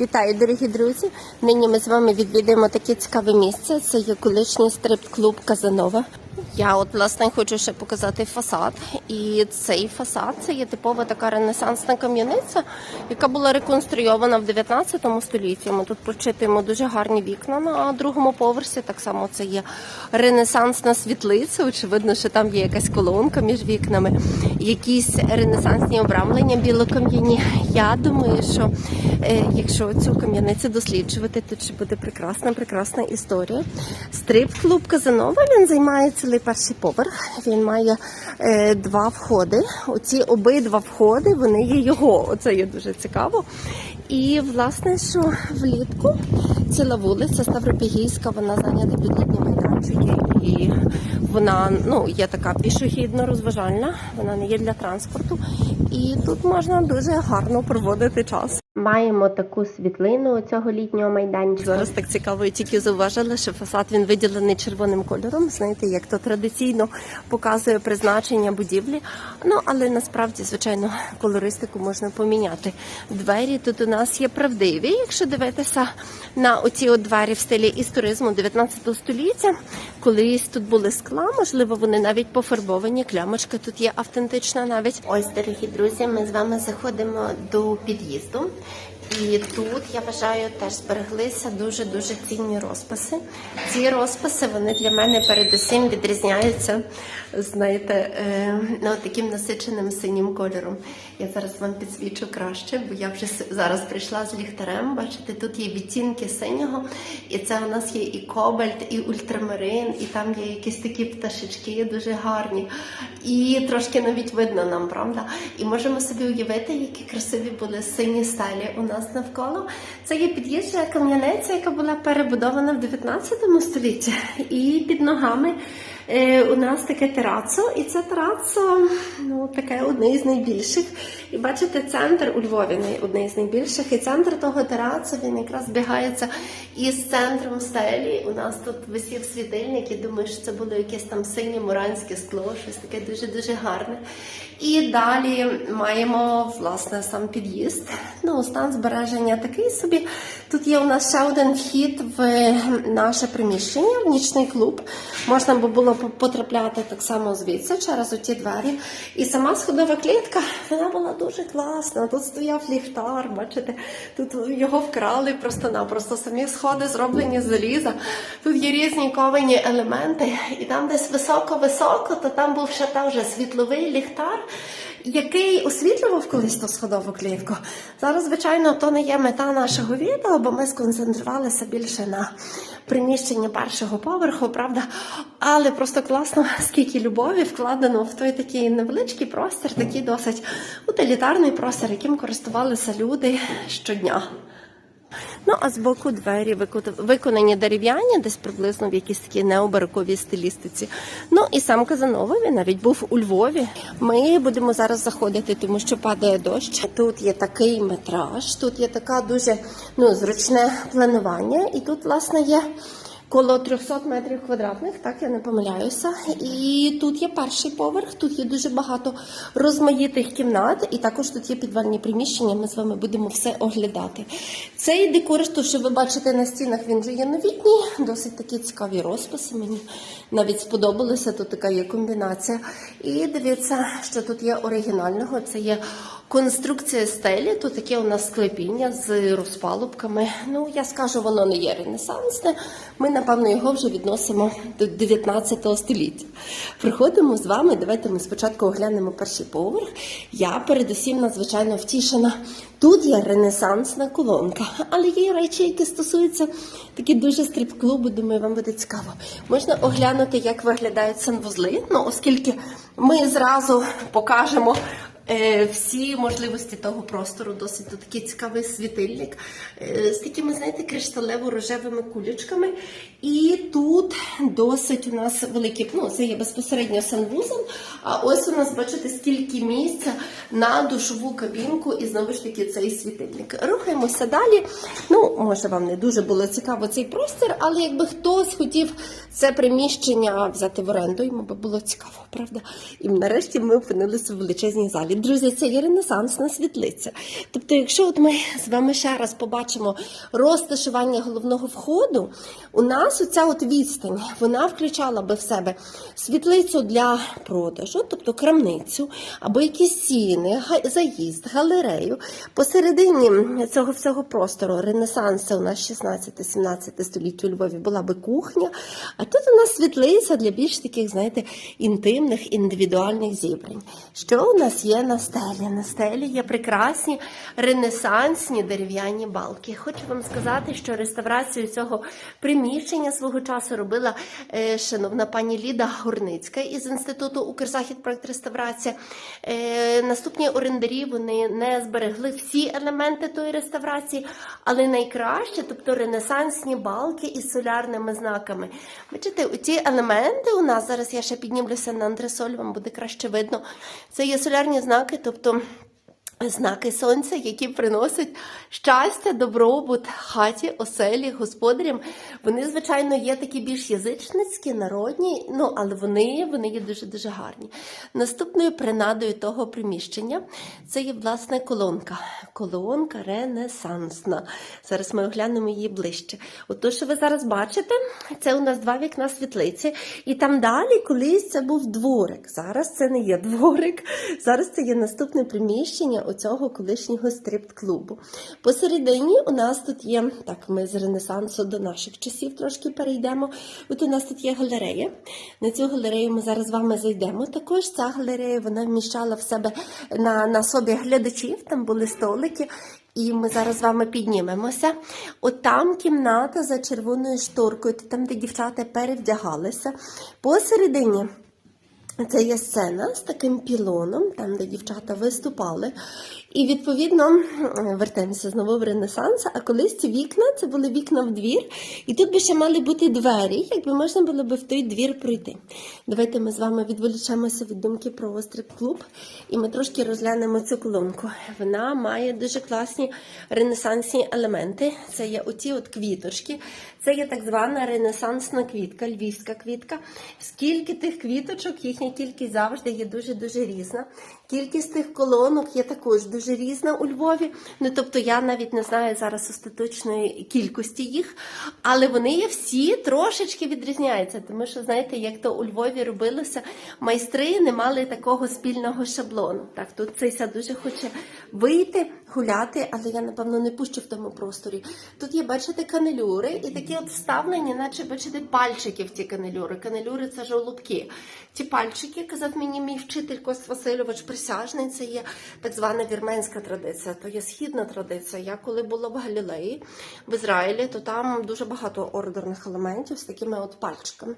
Вітаю, дорогі друзі! Нині ми з вами відвідуємо таке цікаве місце. Це є колишній стрип-клуб Казанова. Я от власне хочу ще показати фасад. І цей фасад це є типова така ренесансна кам'яниця, яка була реконструйована в 19 столітті. Ми тут прочитуємо дуже гарні вікна на другому поверсі. Так само це є ренесансна світлиця. Очевидно, що там є якась колонка між вікнами, якісь ренесансні обрамлення білокам'яні. Я думаю, що е, якщо цю кам'яницю досліджувати, то чи буде прекрасна, прекрасна історія. Стрип-клуб Казанова він займає цілий перший поверх. Він має е, два входи. Оці обидва входи вони є його. Оце є дуже цікаво. І власне, що влітку ціла вулиця Ставропігійська, вона зайнята під літні майданчики, і вона ну є така пішохідно розважальна, вона не є для транспорту. І тут можна дуже гарно проводити час. Маємо таку світлину цього літнього майданчика. Зараз так цікаво, я тільки зауважила, що фасад він виділений червоним кольором. Знаєте, як то традиційно показує призначення будівлі. Ну але насправді, звичайно, колористику можна поміняти. Двері тут у нас є правдиві. Якщо дивитися на оці от двері в стилі історизму 19 століття, колись тут були скла, можливо, вони навіть пофарбовані. Клямочка тут є автентична навіть. Ось, дорогі друзі, ми з вами заходимо до під'їзду. І тут я вважаю теж збереглися дуже дуже цінні розписи. Ці розписи вони для мене передусім відрізняються, знаєте, е, ну, таким насиченим синім кольором. Я зараз вам підсвічу краще, бо я вже зараз прийшла з ліхтарем. Бачите, тут є відтінки синього, і це у нас є і кобальт, і ультрамарин, і там є якісь такі пташечки дуже гарні. І трошки навіть видно нам, правда? І можемо собі уявити, які красиві були сині стелі у нас навколо. Це є під'їжджа кам'яниця, яка була перебудована в 19 столітті. І під ногами у нас таке терацо, і це терацо ну, таке одне із найбільших. І бачите, центр у Львові одне з найбільших. І центр того терацу він якраз збігається із центром стелі. У нас тут висів світильник, і думаю, що це було якесь там синє муранське скло, щось таке дуже-дуже гарне. І далі маємо власне сам під'їзд. Ну, стан збереження такий собі. Тут є у нас ще один вхід в наше приміщення, в нічний клуб. Можна би було потрапляти так само звідси через оті двері. І сама сходова клітка, вона була дуже класна. Тут стояв ліхтар, бачите, тут його вкрали просто-напросто. Самі сходи зроблені з заліза. Тут є різні ковані елементи, і там десь високо-високо, то там був ще вже світловий ліхтар. Який освітлював колись ту сходову клітку. Зараз, звичайно, то не є мета нашого відео, бо ми сконцентрувалися більше на приміщенні першого поверху, правда? Але просто класно, скільки любові вкладено в той такий невеличкий простір, такий досить утилітарний простір, яким користувалися люди щодня. Ну, а з боку двері виконані дерев'яні, десь приблизно в якійсь такій необароковій стилістиці. Ну і сам Казанова, він навіть був у Львові. Ми будемо зараз заходити, тому що падає дощ. Тут є такий метраж, тут є така дуже ну, зручне планування, і тут, власне, є. Коло 300 метрів квадратних, так я не помиляюся. І тут є перший поверх, тут є дуже багато розмаїтих кімнат, і також тут є підвальні приміщення. Ми з вами будемо все оглядати. Цей декор, то, що ви бачите на стінах, він вже є новітній, досить такі цікаві розписи. Мені навіть сподобалося. Тут така є комбінація. І дивіться, що тут є оригінального. Це є конструкція стелі. Тут таке у нас склепіння з розпалубками. Ну, я скажу, воно не є ренесансне. Ми, напевно, його вже відносимо до 19 століття. Приходимо з вами. Давайте ми спочатку оглянемо перший поверх. Я передусім надзвичайно втішена. Тут є ренесансна колонка, але є речі, які стосуються такі дуже стрип-клубу. Думаю, вам буде цікаво. Можна оглянути, як виглядають санвузли. Ну, оскільки ми зразу покажемо всі можливості того простору. Досить тут такий цікавий світильник е, з такими, знаєте, кришталево-рожевими кулечками. І тут досить у нас великі, ну, це є безпосередньо санвузол. А ось у нас, бачите, скільки місця на душову кабінку, і знову ж таки цей світильник. Рухаємося далі. Ну, може, вам не дуже було цікаво цей простір, але якби хтось хотів це приміщення взяти в оренду, йому би було цікаво, правда? І нарешті ми опинилися в величезній залі. Друзі, це є ренесансна світлиця. Тобто, якщо от ми з вами ще раз побачимо розташування головного входу, у нас оця от відстань вона включала би в себе світлицю для продажу, тобто крамницю, або якісь сіни, заїзд, галерею. Посередині цього всього простору Ренесанс, у нас 16-17 століття у Львові була би кухня, а тут у нас світлиця для більш таких, знаєте, інтимних, індивідуальних зібрань. Що у нас є на стелі? На стелі є прекрасні ренесансні дерев'яні балки. Хочу вам сказати, що реставрацію цього приміщення свого часу робила е, шановна пані Ліда Горницька із інституту Укрзахід проект реставрація. Е, наступні орендарі вони не зберегли всі елементи тої реставрації, але найкраще, тобто ренесансні балки із солярними знаками. Бачите, ці елементи у нас зараз я ще піднімлюся на антресоль, вам буде краще видно. Це є солярні знаки, тобто. Знаки сонця, які приносять щастя, добробут хаті, оселі, господарям. Вони, звичайно, є такі більш язичницькі, народні, ну але вони, вони є дуже дуже гарні. Наступною принадою того приміщення це є власне колонка. Колонка ренесансна. Зараз ми оглянемо її ближче. От то, що ви зараз бачите, це у нас два вікна світлиці, і там далі колись це був дворик. Зараз це не є дворик. Зараз це є наступне приміщення оцього колишнього стрип-клубу. Посередині у нас тут є, так, ми з Ренесансу до наших часів трошки перейдемо. От у нас тут є галерея. На цю галерею ми зараз з вами зайдемо. Також ця галерея вона вміщала в себе на, на собі глядачів, там були столики. І ми зараз з вами піднімемося. От там кімната за червоною шторкою, там, де дівчата перевдягалися. Посередині це є сцена з таким пілоном, там, де дівчата виступали. І відповідно вертаємося знову в Ренесанс. А колись ці вікна це були вікна в двір, і тут би ще мали бути двері, якби можна було би в той двір пройти. Давайте ми з вами відволічемося від думки про стрип-клуб, і ми трошки розглянемо цю колонку. Вона має дуже класні ренесансні елементи. Це є оці от квіточки. Це є так звана ренесансна квітка, львівська квітка. Скільки тих квіточок, їхня кількість завжди є дуже-дуже різна. Кількість тих колонок є також дуже різна у Львові. Ну тобто я навіть не знаю зараз остаточної кількості їх, але вони є всі трошечки відрізняються. Тому що, знаєте, як то у Львові робилося, майстри не мали такого спільного шаблону. Так, тут цей сад дуже хоче вийти, гуляти, але я, напевно, не пущу в тому просторі. Тут є, бачите, канелюри і такі от вставлені, наче бачите, пальчики в ті канелюри. Канелюри це жолобки. Ті пальчики, казав мені мій вчитель Кост Васильович Присяжний, це є так звана вірменська традиція, то є східна традиція. Я коли була в Галілеї, в Ізраїлі, то там дуже багато ордерних елементів з такими от пальчиками.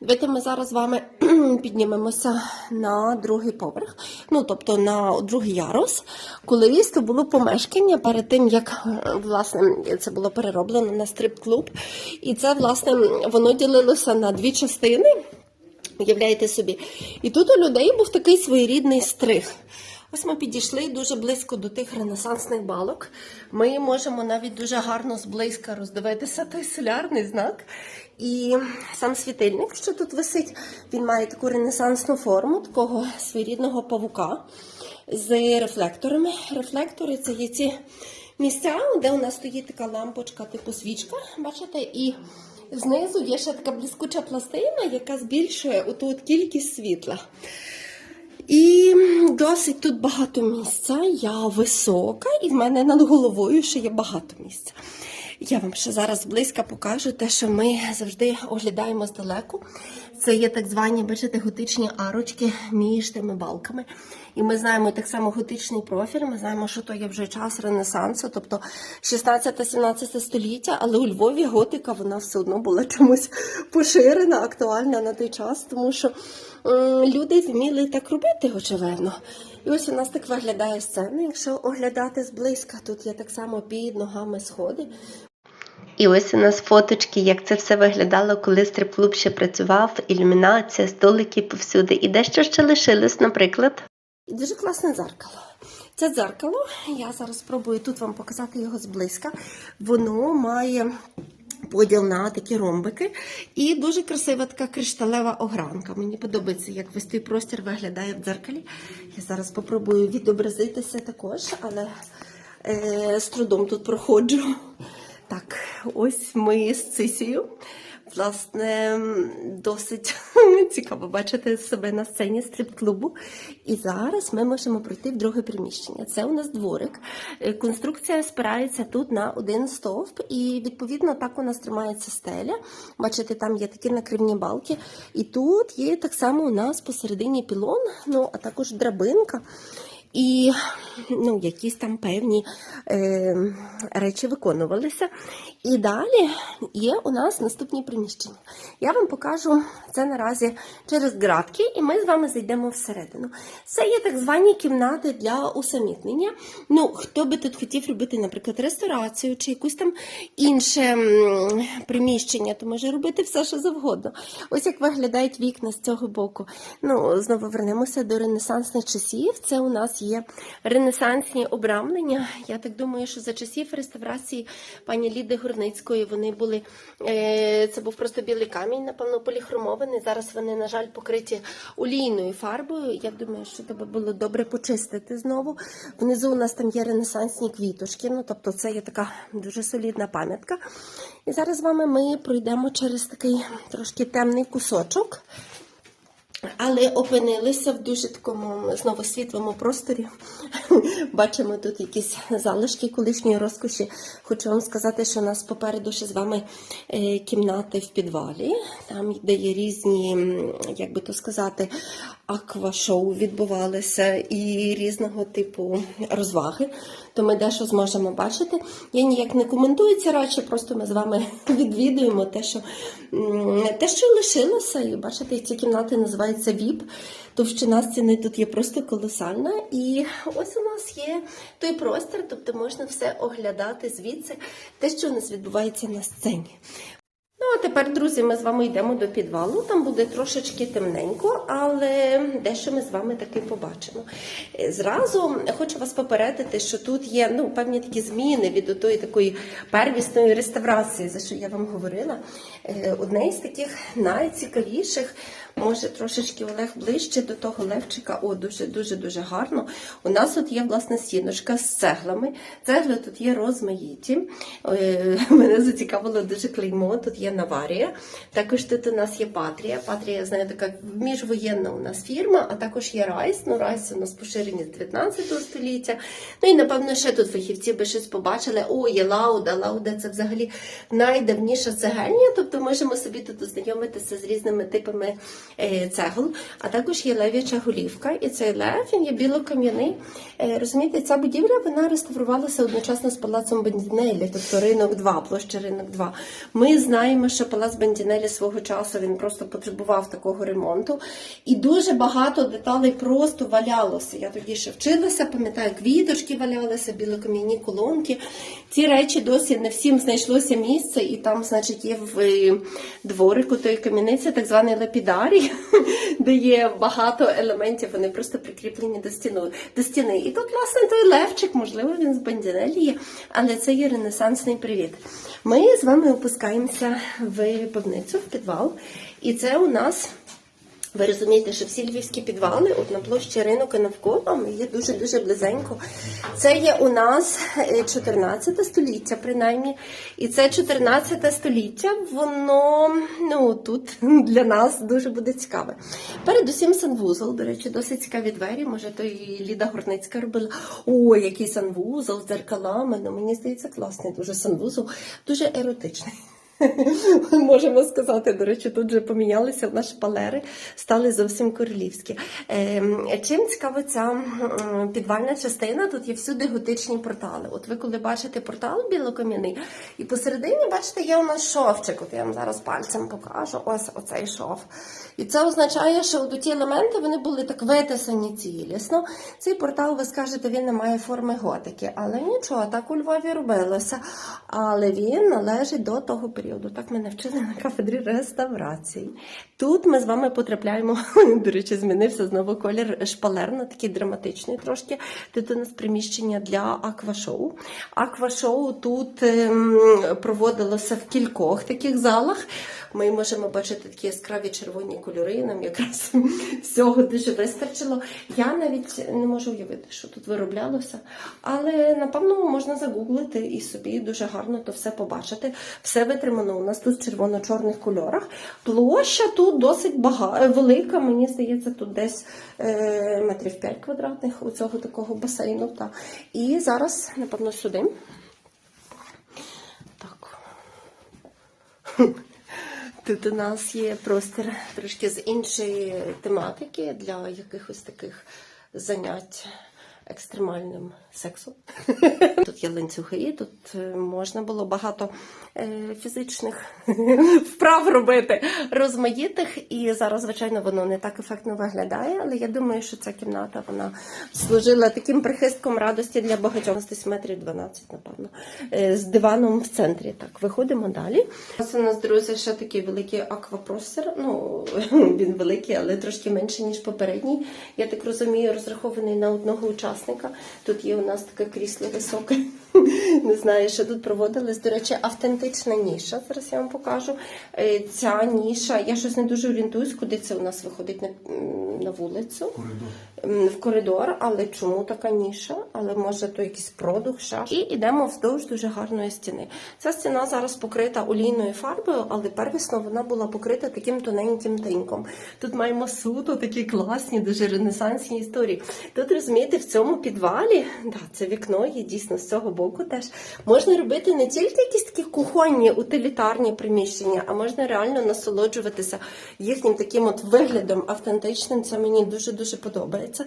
Давайте ми зараз з вами піднімемося на другий поверх, ну тобто на другий ярус. Колись то було помешкання перед тим, як е, власне це було перероблено на стрип-клуб. І це, власне, воно ділилося на дві частини. Уявляєте собі. І тут у людей був такий своєрідний стриг. Ось ми підійшли дуже близько до тих ренесансних балок. Ми можемо навіть дуже гарно зблизька роздивитися той солярний знак. І сам світильник, що тут висить, він має таку ренесансну форму, такого своєрідного павука з рефлекторами. Рефлектори це є ці місця, де у нас стоїть така лампочка, типу свічка, бачите, і знизу є ще така блискуча пластина, яка збільшує оту кількість світла. І досить тут багато місця. Я висока, і в мене над головою ще є багато місця. Я вам ще зараз близько покажу те, що ми завжди оглядаємо здалеку. Це є так звані, бачите, готичні арочки між тими балками. І ми знаємо так само готичний профіль. Ми знаємо, що то є вже час Ренесансу, тобто 16-17 століття, але у Львові готика вона все одно була чомусь поширена, актуальна на той час, тому що люди вміли так робити, очевидно. І ось у нас так виглядає сцена. Якщо оглядати зблизька, тут є так само під ногами сходи. І ось у нас фоточки, як це все виглядало, коли стрип-клуб ще працював, ілюмінація, столики повсюди. І дещо ще лишилось, наприклад. Дуже класне дзеркало. Це дзеркало, я зараз спробую тут вам показати його зблизька. Воно має поділ на такі ромбики. І дуже красива така кришталева огранка. Мені подобається, як весь той простір виглядає в дзеркалі. Я зараз спробую відобразитися також, але е, з трудом тут проходжу. Так, ось ми з Цисією. Власне, досить цікаво бачити себе на сцені стрип-клубу. І зараз ми можемо пройти в друге приміщення. Це у нас дворик. Е, Конструкція спирається тут на один стовп, і відповідно так у нас тримається стеля. Бачите, там є такі накривні балки. І тут є так само у нас посередині пілон, ну а також драбинка. І ну, якісь там певні е, речі виконувалися. І далі є у нас наступні приміщення. Я вам покажу це наразі через ґратки, і ми з вами зайдемо всередину. Це є так звані кімнати для усамітнення. Ну, хто би тут хотів робити, наприклад, ресторацію чи якусь там інше приміщення, то може робити все, що завгодно. Ось як виглядають вікна з цього боку. Ну, знову вернемося до ренесансних часів. Це у нас є ренесансні обрамлення. Я так думаю, що за часів реставрації пані Ліди Горницької вони були. Е, це був просто білий камінь, напевно, поліхромований. Зараз вони, на жаль, покриті олійною фарбою. Я думаю, що треба було добре почистити знову. Внизу у нас там є ренесансні квіточки. Ну, тобто, це є така дуже солідна пам'ятка. І зараз з вами ми пройдемо через такий трошки темний кусочок. Але опинилися в дуже такому знову світлому просторі. Бачимо тут якісь залишки колишньої розкоші. Хочу вам сказати, що у нас попереду ще з вами е, кімнати в підвалі, там де є різні, як би то сказати, аквашоу відбувалися і різного типу розваги. То ми дещо зможемо бачити. Я ніяк не коментую ці речі, просто ми з вами відвідуємо те, що, те, що лишилося. І бачите, ці кімнати називаються ВІП. Товщина стіни тут є просто колосальна. І ось у нас є той простір, тобто можна все оглядати звідси, те, що у нас відбувається на сцені. Ну, а тепер, друзі, ми з вами йдемо до підвалу. Там буде трошечки темненько, але дещо ми з вами таки побачимо. Е, Зразу хочу вас попередити, що тут є ну, певні такі зміни від тої такої первісної реставрації, за що я вам говорила. Е, Одне із таких найцікавіших, може трошечки Олег ближче до того Левчика. О, дуже дуже дуже гарно. У нас тут є власне стіночка з цеглами. Цегли тут є розмаїті. Е, Мене зацікавило дуже клеймо. Тут є Наварія. Також тут у нас є Патрія. Патрія, я знаю, така міжвоєнна у нас фірма, а також є Райс. Ну, Райс у нас поширені з 19 століття. Ну і напевно ще тут фахівці би щось побачили. О, є Лауда. Лауда це взагалі найдавніша цегельня, тобто можемо собі тут ознайомитися з різними типами е, цегл. А також є лев'яча голівка. І цей лев він є білокам'яний. Е, Розумієте, ця будівля вона реставрувалася одночасно з палацом Бендінелі, тобто ринок 2, площа ринок 2. Ми знаємо, що палац Бендінелі свого часу він просто потребував такого ремонту. І дуже багато деталей просто валялося. Я тоді ще вчилася, пам'ятаю, квіточки валялися, білокам'яні колонки. Ці речі досі не всім знайшлося місце, і там, значить, є в е, дворику тої кам'яниці так званий лапідарій, де є багато елементів, вони просто прикріплені до стіни. До стіни. І тут, власне, той левчик, можливо, він з Бандінелі є, але це є ренесансний привіт. Ми з вами опускаємося в пивницю, в підвал, і це у нас. Ви розумієте, що всі львівські підвали, от на площі ринок і навколо, є дуже-дуже близенько. Це є у нас е, 14 століття, принаймні. І це 14 століття, воно ну, тут для нас дуже буде цікаве. Передусім санвузол, до речі, досить цікаві двері. Може, то і Ліда Горницька робила. О, який санвузол з дзеркалами. Ну, мені здається, класний дуже санвузол, дуже еротичний. Можемо сказати, до речі, тут вже помінялися наші палери, стали зовсім королівські. Ем, Чим цікава ця підвальна частина? Тут є всюди готичні портали. От ви коли бачите портал білокам'яний, і посередині, бачите, є у нас шовчик. От я вам зараз пальцем покажу. Ось оцей шов. І це означає, що от ті елементи вони були так витисані цілісно. Цей портал, ви скажете, він не має форми готики. Але нічого, так у Львові робилося. Але він належить до того періоду. Періоду. Так мене вчили на кафедрі реставрації. Тут ми з вами потрапляємо. До речі, змінився знову колір шпалер на такий драматичний трошки. Тут у нас приміщення для аквашоу. Аквашоу тут ем, проводилося в кількох таких залах. Ми можемо бачити такі яскраві червоні кольори. Нам якраз всього дуже вистачило. Я навіть не можу уявити, що тут вироблялося, але напевно можна загуглити і собі дуже гарно то все побачити. Все витримано у нас тут в червоно-чорних кольорах. Площа тут досить бага... велика. Мені здається, тут десь е, метрів 5 квадратних у цього такого басейну. Та. І зараз, напевно, сюди. Так. Тут у нас є простір трошки з іншої тематики для якихось таких занять екстремальним сексом. Тут є ланцюги, тут е, можна було багато е, фізичних вправ робити, розмаїтих. І зараз, звичайно, воно не так ефектно виглядає, але я думаю, що ця кімната вона служила таким прихистком радості для багатьох. Десь метрів 12, напевно, е, з диваном в центрі. Так, виходимо далі. Ось у нас, друзі, ще такий великий аквапростір. Ну, він великий, але трошки менше, ніж попередній. Я так розумію, розрахований на одного учасника. Тут є у нас таке крісло високе. Не знаю, що тут проводилось. До речі, автентична ніша. Зараз я вам покажу. Е, Ця ніша, я щось не дуже орієнтуюсь, куди це у нас виходить на, вулицю. М, В коридор, але чому така ніша? Але може то якийсь продух, шаш. І йдемо вздовж дуже гарної стіни. Ця стіна зараз покрита олійною фарбою, але первісно вона була покрита таким тоненьким тиньком. Тут маємо суто такі класні, дуже ренесансні історії. Тут розумієте, в цьому підвалі, да, це вікно є дійсно з цього боку теж. Можна робити не тільки якісь такі кухонні, утилітарні приміщення, а можна реально насолоджуватися їхнім таким от виглядом автентичним. Це мені дуже дуже подобається.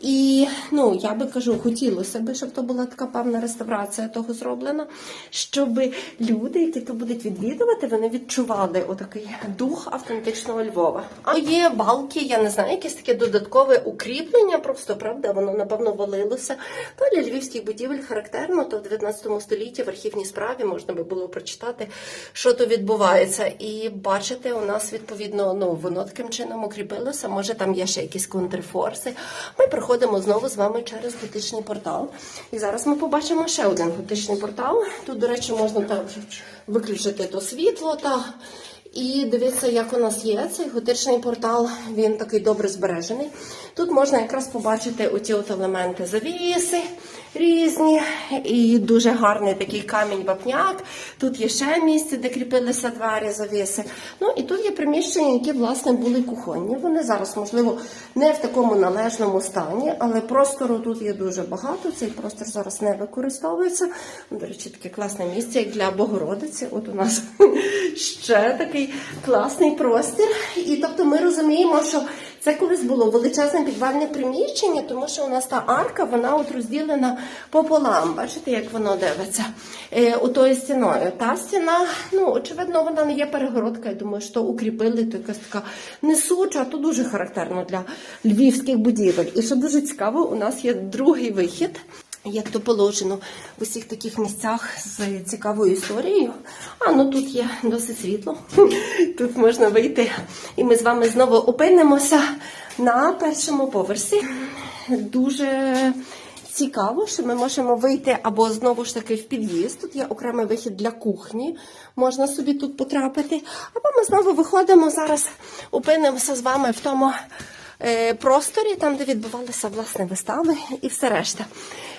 І ну я би кажу, хотілося б, щоб то була така певна реставрація того зроблена, щоб люди, які то будуть відвідувати, вони відчували отакий дух автентичного Львова. А є балки, я не знаю, якесь таке додаткове укріплення, просто правда, воно напевно валилося. То для львівських будівель характерно, то в 19 столітті в архівній справі можна би було прочитати, що то відбувається. І бачите, у нас відповідно ну воно таким чином укріпилося. Може там є ще якісь контрфорси. Ми проходимо знову з вами через готичний портал. І зараз ми побачимо ще один готичний портал. Тут, до речі, можна так виключити то світло та. І дивіться, як у нас є цей готичний портал. Він такий добре збережений. Тут можна якраз побачити оці от елементи завіси різні, і дуже гарний такий камінь вапняк. Тут є ще місце, де кріпилися двері завіси. Ну і тут є приміщення, які власне були кухонні. Вони зараз, можливо, не в такому належному стані, але простору тут є дуже багато. Цей простір зараз не використовується. До речі, таке класне місце, як для Богородиці. От у нас ще такий класний простір. І тобто ми розуміємо, що це колись було величезне підвальне приміщення, тому що у нас та арка, вона от розділена пополам. Бачите, як воно дивиться е, отою стіною. Та стіна, ну очевидно, вона не є перегородка. Я думаю, що укріпили то якась така несуча, то дуже характерно для львівських будівель. І що дуже цікаво, у нас є другий вихід. Як то положено в усіх таких місцях з цікавою історією. А ну тут є досить світло. Тут можна вийти, і ми з вами знову опинимося на першому поверсі. Дуже цікаво, що ми можемо вийти або знову ж таки в під'їзд. Тут є окремий вихід для кухні, можна собі тут потрапити. Або ми знову виходимо зараз, опинимося з вами в тому е, просторі, там, де відбувалися власне вистави і все решта.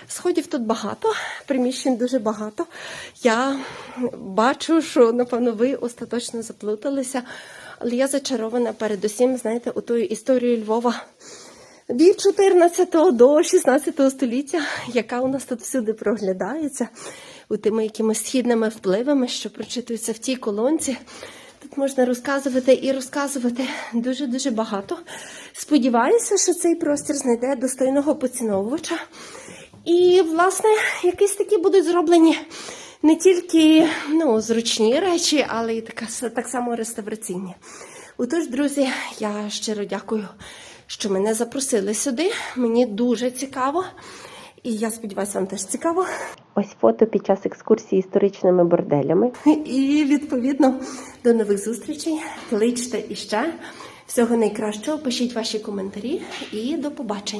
Сходів тут багато, приміщень дуже багато. Я бачу, що напевно ви остаточно заплуталися, але я зачарована передусім, знаєте, отою історією Львова від 14 до 16 століття, яка у нас тут всюди проглядається, у тими якимись східними впливами, що прочитуються в тій колонці. Тут можна розказувати і розказувати дуже-дуже багато. Сподіваюся, що цей простір знайде достойного поціновувача. І, власне, якісь такі будуть зроблені не тільки ну, зручні речі, але й така, так само реставраційні. Отож, друзі, я щиро дякую, що мене запросили сюди. Мені дуже цікаво. І я сподіваюся, вам теж цікаво. Ось фото під час екскурсії історичними борделями. І відповідно до нових зустрічей. Кличте іще. Всього найкращого, пишіть ваші коментарі і до побачення.